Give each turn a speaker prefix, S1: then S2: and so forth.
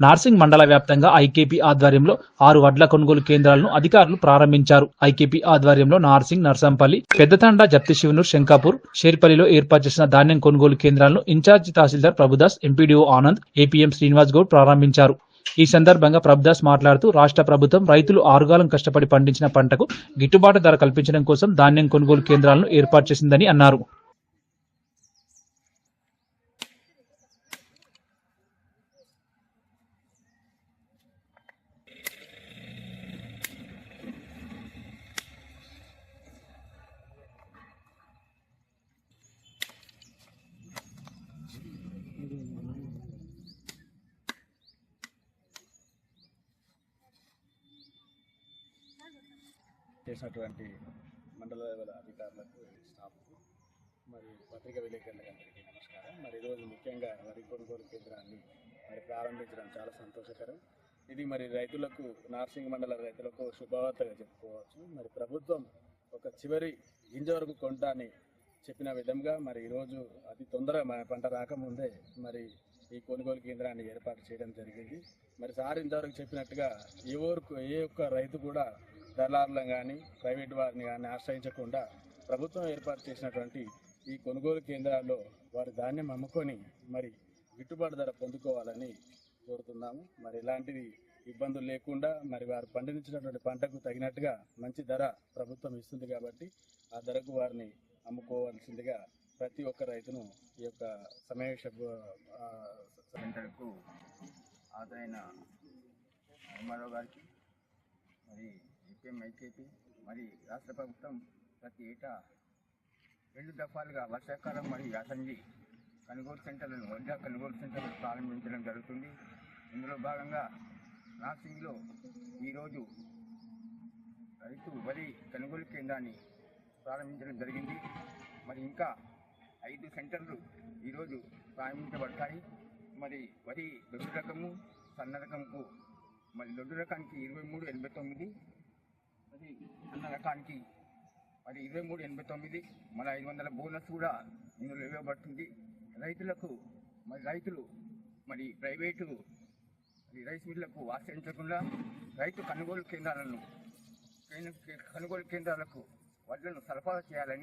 S1: నార్సింగ్ మండల వ్యాప్తంగా ఐకేపీ ఆధ్వర్యంలో ఆరు వడ్ల కొనుగోలు కేంద్రాలను అధికారులు ప్రారంభించారు. ఐకేపీ ఆధ్వర్యంలో నార్సింగ్ నర్సంపల్లి పెద్దతండ జప్తిశివనూర్ శంకాపూర్ షేర్పల్లిలో ఏర్పాటు చేసిన ధాన్యం కొనుగోలు కేంద్రాలను ఇన్ఛార్జి తహసీల్దార్ ప్రభుదాస్ ఎంపీడీఓ ఆనంద్ ఏపీఎం శ్రీనివాస్ గౌడ్ ప్రారంభించారు. ఈ సందర్భంగా ప్రభుదాస్ మాట్లాడుతూ రాష్ట్ర ప్రభుత్వం రైతులు ఆరుగాలం కష్టపడి పండించిన పంటకు గిట్టుబాటు ధర కల్పించడం కోసం ధాన్యం కొనుగోలు కేంద్రాలను ఏర్పాటు చేసిందని అన్నారు.
S2: చేసినటువంటి మండల లెవెల్ అధికారులకు స్టాఫ్కు మరి పత్రికా విలేకరులకు అందరికీ నమస్కారం. మరి ఈరోజు ముఖ్యంగా వరి కొనుగోలు కేంద్రాన్ని మరి ప్రారంభించడం చాలా సంతోషకరం. ఇది మరి రైతులకు నార్సింగ్ మండల రైతులకు శుభవార్తగా చెప్పుకోవచ్చు. మరి ప్రభుత్వం ఒక చివరి గింజ వరకు కొంటాన్ని చెప్పిన విధంగా మరి ఈరోజు అతి తొందరగా మన పంట రాకముందే మరి ఈ కొనుగోలు కేంద్రాన్ని ఏర్పాటు చేయడం జరిగింది. మరి సార్ ఇంతవరకు చెప్పినట్టుగా ఏ ఊరుకు ఏ ఒక్క రైతు కూడా దళారులను కానీ ప్రైవేట్ వారిని కానీ ఆశ్రయించకుండా ప్రభుత్వం ఏర్పాటు చేసినటువంటి ఈ కొనుగోలు కేంద్రాల్లో వారి ధాన్యం అమ్ముకొని మరి గిట్టుబాటు ధర పొందుకోవాలని కోరుతున్నాము. మరి ఇలాంటివి ఇబ్బందులు లేకుండా మరి వారు పండించినటువంటి పంటకు తగినట్టుగా మంచి ధర ప్రభుత్వం ఇస్తుంది కాబట్టి ఆ ధరకు వారిని అమ్ముకోవాల్సిందిగా ప్రతి ఒక్క రైతును ఈ యొక్క సమావేశ
S3: సెంటర్కు ఆదైన ఎంఆర్ఓ గారికి మరి ఏపీఎం ఐకేపీ మరి రాష్ట్ర ప్రభుత్వం ప్రతి ఏటా రెండు దఫాలుగా వర్షాకాలం మరియు యాసంగి కొనుగోలు సెంటర్లను వడ్డా కొనుగోలు సెంటర్లు ప్రారంభించడం జరుగుతుంది. ఇందులో భాగంగా నాసింగ్లో ఈరోజు రైతు వరి కొనుగోలు కేంద్రాన్ని ప్రారంభించడం జరిగింది. మరి ఇంకా ఐదు సెంటర్లు ఈరోజు ప్రారంభించబడతాయి. మరి వరి దొడ్డు రకము సన్న రకంకు మరి దొడ్డు రకానికి ఇరవై మూడు ఎనభై తొమ్మిది మరి అన్న రకానికి మరి ఇరవై మూడు ఎనభై తొమ్మిది మన ఐదు వందల బోనస్ కూడా ఇందులో ఇవ్వబడుతుంది. రైతులకు మరి రైతులు మరి ప్రైవేటు మరి రైస్ మిల్లకు ఆశ్రయించకుండా రైతు కొనుగోలు కేంద్రాలను కొనుగోలు కేంద్రాలకు వడ్లను సరఫరా చేయాలని